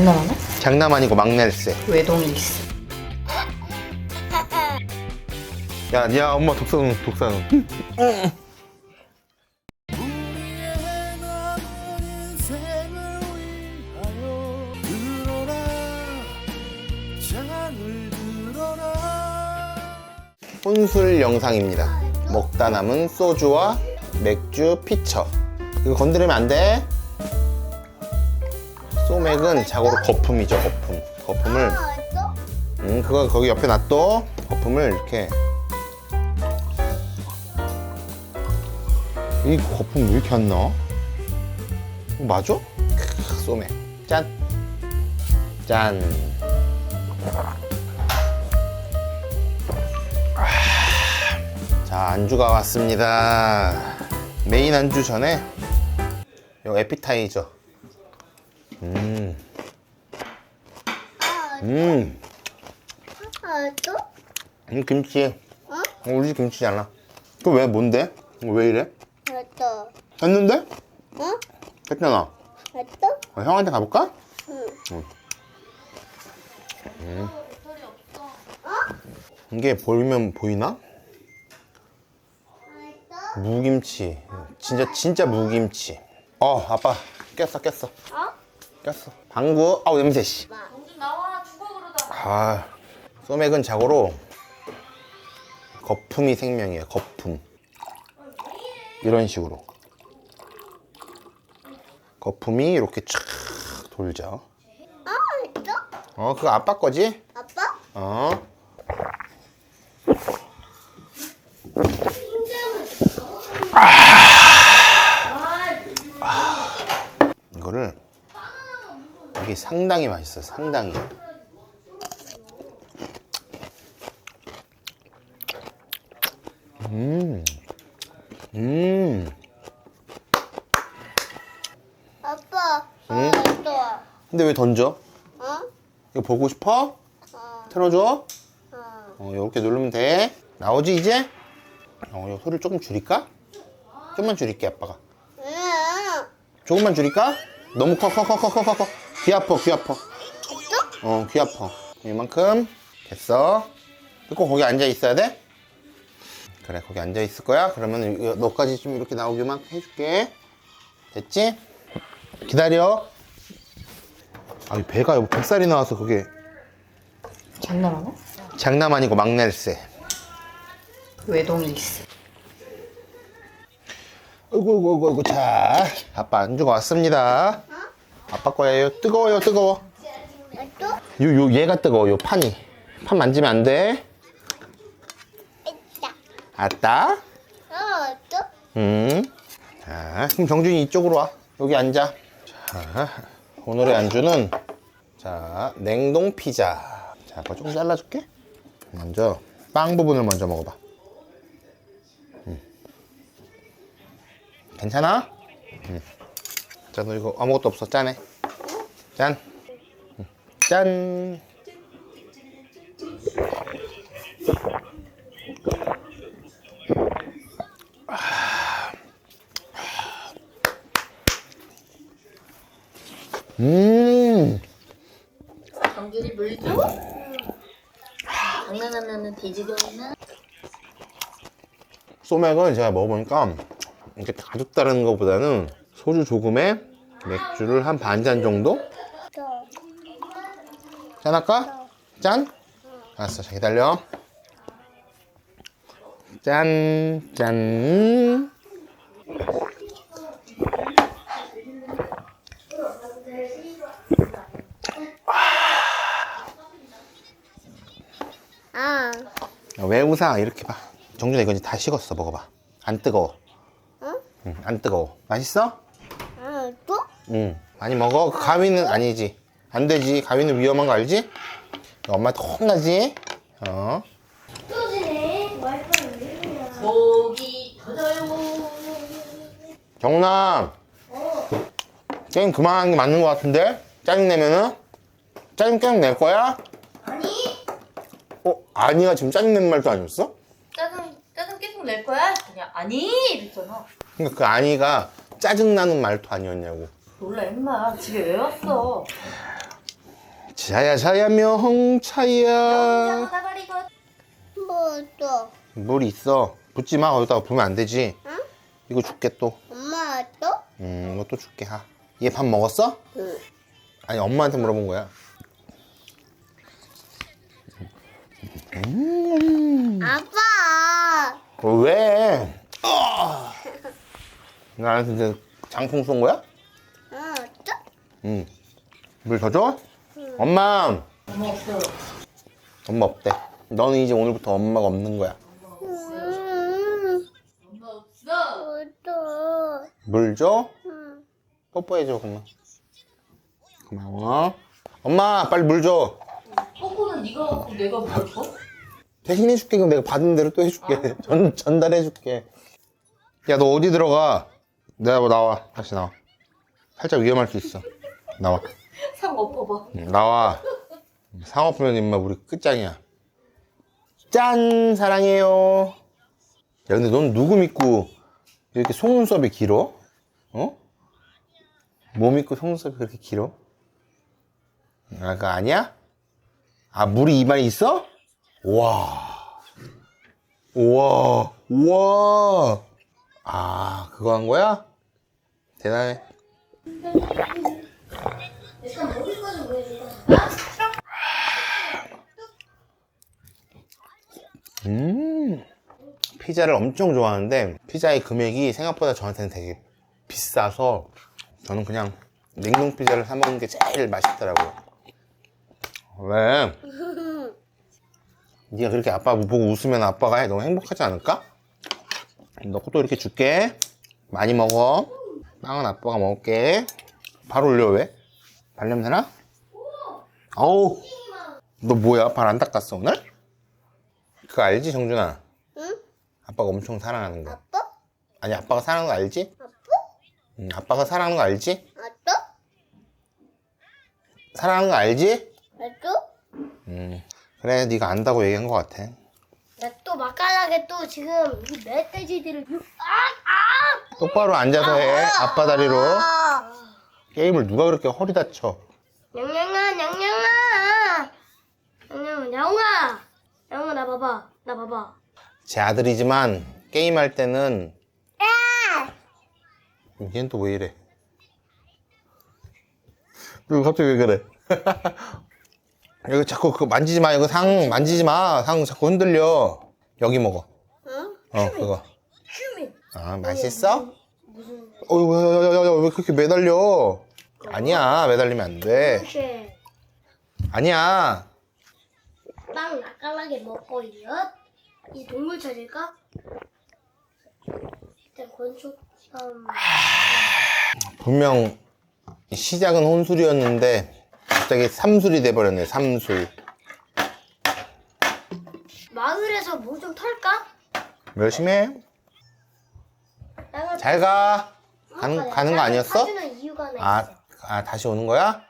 장난하나? 장남 아니고 막낼세. 외동일세. 야, 야, 엄마 독사는 독사는. 혼술 영상입니다. 먹다 남은 소주와 맥주 피처. 이거 건드리면 안 돼. 소맥은 자고로 거품이죠, 거품. 거품을, 음, 그거 거기 옆에 놔둬. 거품을 이렇게. 이 거품 왜 이렇게 안 나와? 이거 맞아? 크, 소맥. 짠. 짠. 자 안주가 왔습니다 메인 안주 전에 요 에피타이저 음. 음. 또? 음 김치 어, 우리 집 김치잖아 그 왜 뭔데? 이거 왜 이래? 또? 했는데? 어? 했잖아 또? 어, 형한테 가볼까? 응. 음. 이게 보이면 보이나? 무김치 진짜 진짜 무김치 어 아빠 깼어 깼어 어? 꼈어. 방구, 아우 냄새 씨. 나와 죽어 그러다. 아, 소맥은 자고로 거품이 생명이에요. 거품. 이런 식으로. 거품이 이렇게 쫙 돌죠. 아, 또? 어, 그거 아빠 거지? 아빠? 어. 아. 이거를 이게 상당히 맛있어요. 상당히. 음. 음. 아빠. 응? 어, 또? 근데 왜 던져? 어? 이거 보고 싶어? 어. 틀어줘? 어. 어, 이렇게 누르면 돼. 나오지, 이제? 어, 이 소리를 조금 줄일까? 좀만 줄일게, 아빠가. 응. 조금만 줄일까? 너무 커, 커, 커, 커, 커, 커, 커. 귀 아파, 귀 아파. 어, 귀 아파. 이만큼. 됐어. 꼭 거기 앉아 있어야 돼? 그래, 거기 앉아 있을 거야? 그러면 너까지 좀 이렇게 나오기만 해줄게. 됐지? 기다려. 아, 이 배가 여기 뱃살이 나와서 그게 장난하나? 장남 아니고 막낼세. 외동일세. 어이구, 어이구, 어이구, 어이구. 자, 아빠 안주가 왔습니다. 아빠 거예요. 뜨거워요, 뜨거워. 또? 요, 요, 얘가 뜨거워, 요 판이. 판 만지면 안 돼. 아따. 어, 또? 음. 자, 그럼 정준이 이쪽으로 와. 여기 앉아. 자, 오늘의 안주는, 자, 냉동 피자. 자, 그거 조금 잘라줄게. 먼저, 빵 부분을 먼저 먹어봐. 괜찮아? 음. 자, 너 이거 아무것도 없어. 짠해. 짠. 음. 짠. 음. 정준이 물 줘? 장난하면은 돼지고기는 소맥은 제가 먹어보니까 이렇게 가득 따르는 것보다는 소주 조금에 맥주를 한 반 잔 정도? 또? 짠할까? 짠? 알았어, 자 기다려. 짠, 짠. 아. 야, 왜 웃어? 이렇게 봐. 정준아 이거 이제 다 식었어. 먹어봐. 안 뜨거워. 어? 응, 안 뜨거워. 맛있어? 아, 또? 응. 많이 먹어. 그 가위는 아니지. 안 되지. 가위는 위험한 거 알지? 엄마한테 혼나지? 어? 고기 터져요. 정남 게임 그만하는 게 맞는 것 같은데? 짜증내면은? 짜증 계속 낼 거야? 아니 어? 아니가 지금 짜증내는 말도 아니었어? 짜증 짜증 계속 낼 거야? 그냥 아니 이랬잖아. 그러니까 그 아니가 짜증나는 말도 아니었냐고 몰라 임마 집에 왜 왔어? 자야 자야 명차야 나가리고. 뭐 또? 물 있어 붓지 마 거기다가 부으면 안 되지 응? 이거 줄게 또 엄마 또? 음, 이거 또 줄게 하. 얘 밥 먹었어? 응. 아니 엄마한테 물어본 거야 아빠. 어, 왜? 아! 나한테 이제 장풍 쏜 거야? 어, 또? 응. 물더 줘? 엄마! 엄마 없어. 엄마 없대. 너는 이제 오늘부터 엄마가 없는 거야. 음. 엄마 없어. 뭐 또? 물 줘? 응. 뽀뽀해줘, 그만. 고마워. 엄마, 빨리 물 줘. 뽀뽀는 네가 갖고 내가 물어줘? 대신 해줄게. 그럼 내가 받은 대로 또 해줄게. 전, 전달해줄게. 야, 너 어디 들어가? 내가 뭐 나와. 다시 나와. 살짝 위험할 수 있어. 나와. 상 엎어봐. 응, 나와. 상업부면 임마 우리 끝장이야. 짠 사랑해요. 야 근데 넌 누구 믿고 이렇게 속눈썹이 길어? 어? 뭐 믿고 속눈썹이 그렇게 길어? 아 그거 아니야? 아 물이 입안에 있어? 와. 우와. 우와. 아 그거 한 거야? 대단해. 음, 피자를 엄청 좋아하는데 피자의 금액이 생각보다 저한테는 되게 비싸서 저는 그냥 냉동 피자를 사 먹는 게 제일 맛있더라고요. 왜? 네가 그렇게 아빠 보고 웃으면 아빠가 너무 행복하지 않을까? 너 것도 이렇게 줄게. 많이 먹어. 빵은 아빠가 먹을게. 발 올려 왜? 발냄새나? 어우, 너 뭐야? 발 안 닦았어 오늘? 그거 알지 정준아? 응? 아빠가 엄청 사랑하는 거. 아빠? 아니 아빠가 사랑하는 거 알지? 아빠? 응, 아빠가 사랑하는 거 알지? 아빠? 사랑하는 거 알지? 나또? 음. 그래 네가 안다고 얘기한 거 같아. 나 또 맛깔나게 또 지금 이 멧돼지들을 아! 아! 똑바로 앉아서 해. 아빠 다리로. 아! 게임을 누가 그렇게 허리 다쳐? 냥냥아 냥냥아 냥냥 야옹아 야옹아 나 봐봐 나 봐봐 제 아들이지만 게임할 때는 얘는 또 왜 이래? 너 갑자기 왜 그래? 이거 자꾸 그거 만지지 마. 이거 상 만지지 마. 상 자꾸 흔들려. 여기 먹어. 응? 어 그거. 아 맛있어? 무슨 어이구 야야야야 왜 그렇게 매달려? 아니야 매달리면 안 돼. 이렇게 아니야. 빵 맛깔나게 먹고 이어 이 동물 찾을까? 일단 권총 음, 분명 시작은 혼술이었는데 갑자기 삼술이 돼버렸네 삼술. 마을에서 뭐 좀 털까? 열심히 해. 잘 가. 가는, 아빠, 가는 거 아니었어? 사주는 이유가 하나 아, 있어 아 다시 오는 거야?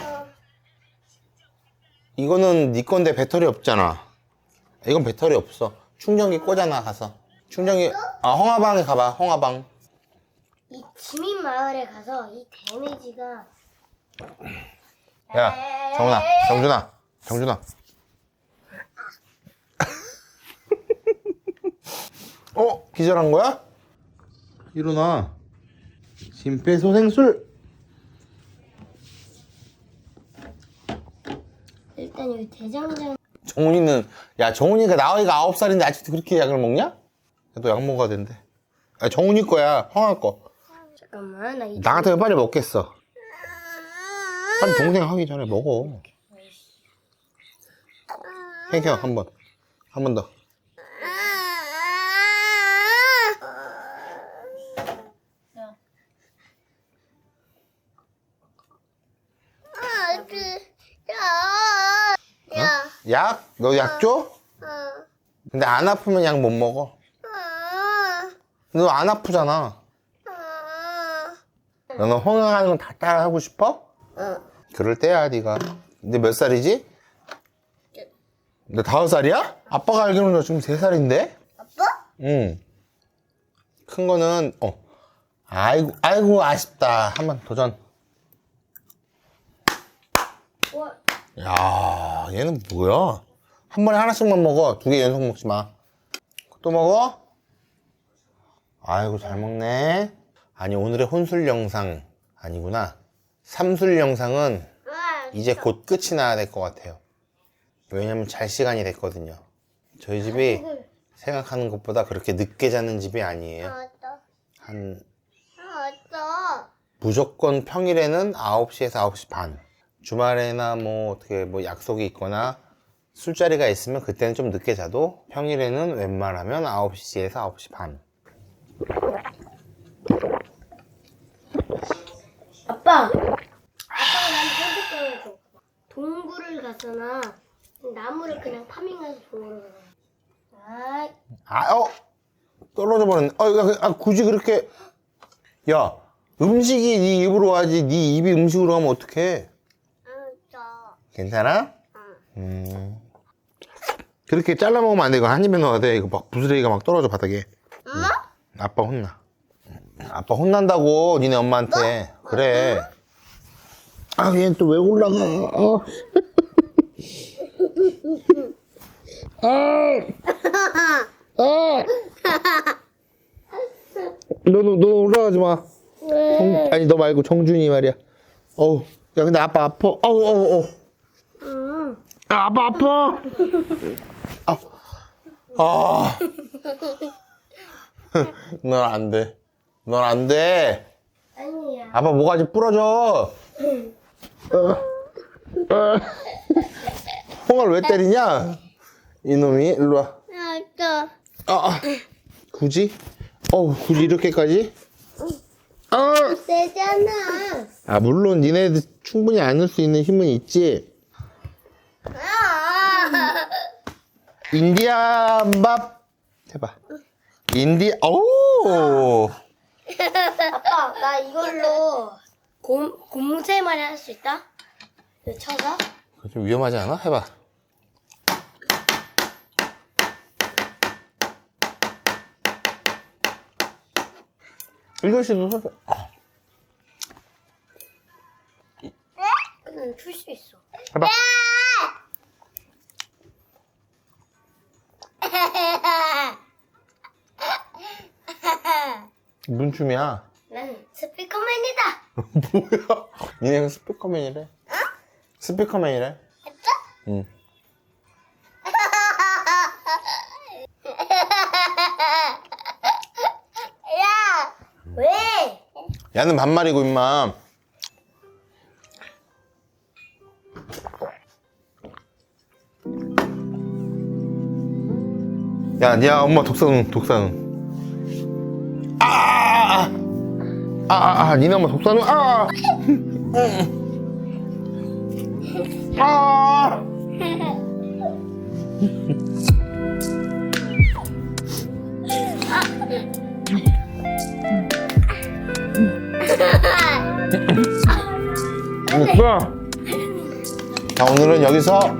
어, 이거는 네 건데 배터리 없잖아. 이건 배터리 없어. 충전기 꽂아놔 가서. 충전기 아 홍화방에 가봐 홍화방. 이 지민 마을에 가서 이 데미지가 야 정훈아 정준아 정준아. 어 기절한 거야? 일어나. 심폐소생술. 일단 여기 대장장 정훈이는 야 정훈이가 나이가 아홉 살인데 아직도 그렇게 약을 먹냐? 너약 먹어야 된대. 아 정훈이 거야 형아 거. 잠깐만 나 이 나 같으면 빨리 먹겠어. 빨리 동생 하기 전에 먹어. 형, 한 번. 한 번 더. 야, 야, 야, 약? 너 약 줘? 어, 근데 안 아프면 약 못 먹어. 어, 너안 아프잖아. 어. 너는 홍항하는 건 다 따라 하고 싶어? 어. 그럴 때야, 네가. 근데 몇 살이지? 너 다섯 살이야? 아빠가 알기로는 너 지금 세 살인데? 아빠? 응. 큰 거는, 어. 아이고, 아이고, 아쉽다. 한번 도전. 야, 얘는 뭐야? 한 번에 하나씩만 먹어. 두 개 연속 먹지 마. 또 먹어? 아이고, 잘 먹네. 아니, 오늘의 혼술 영상 아니구나. 삼술 영상은 아, 이제 곧 끝이 나야 될 것 같아요. 왜냐면 잘 시간이 됐거든요. 저희 집이 생각하는 것보다 그렇게 늦게 자는 집이 아니에요. 왔다. 한, 왔다. 무조건 평일에는 9시에서 9시 반. 주말에나 뭐 어떻게 뭐 약속이 있거나 술자리가 있으면 그때는 좀 늦게 자도 평일에는 웬만하면 9시에서 9시 반. 아빠. 아빠가 나한테 선택해줘. 동굴을 가서나 나무를 그냥 파밍해서 동굴을 가. 아, 아, 어! 떨어져 버렸네. 어, 야, 아, 굳이 그렇게. 야, 음식이 네 입으로 와야지. 네 입이 음식으로 가면 어떡해. 괜찮아? 음. 그렇게 잘라 먹으면 안 돼. 이거 한 입에 넣어야 돼. 이거 막 부스레기가 막 떨어져 바닥에. 엄마? 아빠 혼나. 아빠 혼난다고 니네 엄마한테. 그래. 아, 얘는 또 왜 올라가? 어. 아. 아. 너 너 너 올라가지 마. 왜? 정, 아니 너 말고 정준이 말이야. 어우. 야 근데 아빠 아파. 어우 어우 어우. 응. 아, 아빠 아파. 아. 아. 넌 안 돼. 넌 안 돼. 아니야. 아빠 모가지 부러져. 어. 어. 홍아를 왜 때리냐? 이놈이 일로 와. 알았어. 아, 아. 굳이? 어우, 굳이 이렇게까지? 아, 세잖아. 아 물론 니네들 충분히 안을 수 있는 힘은 있지. 아. 인디안 밥 해봐. 인디 오. 아빠, 나 이걸로 곰, 곰새 말이 할수 있다? 이거 쳐서? 그거 좀 위험하지 않아? 해봐. 일교시도 서 그냥 풀수 있어. 해봐. 무슨 춤이야? 난 스피커맨이다. 뭐야? 니네가 스피커맨이래? 스피커맨이래? 응. 야, 왜? 야는 반말이고 임마. 야, 야, 엄마 독사눈, 독사눈. 아, 아, 아, 아, 아, 니네 엄마 독사눈, 아, 아. 됐어. 자, 오늘은 여기서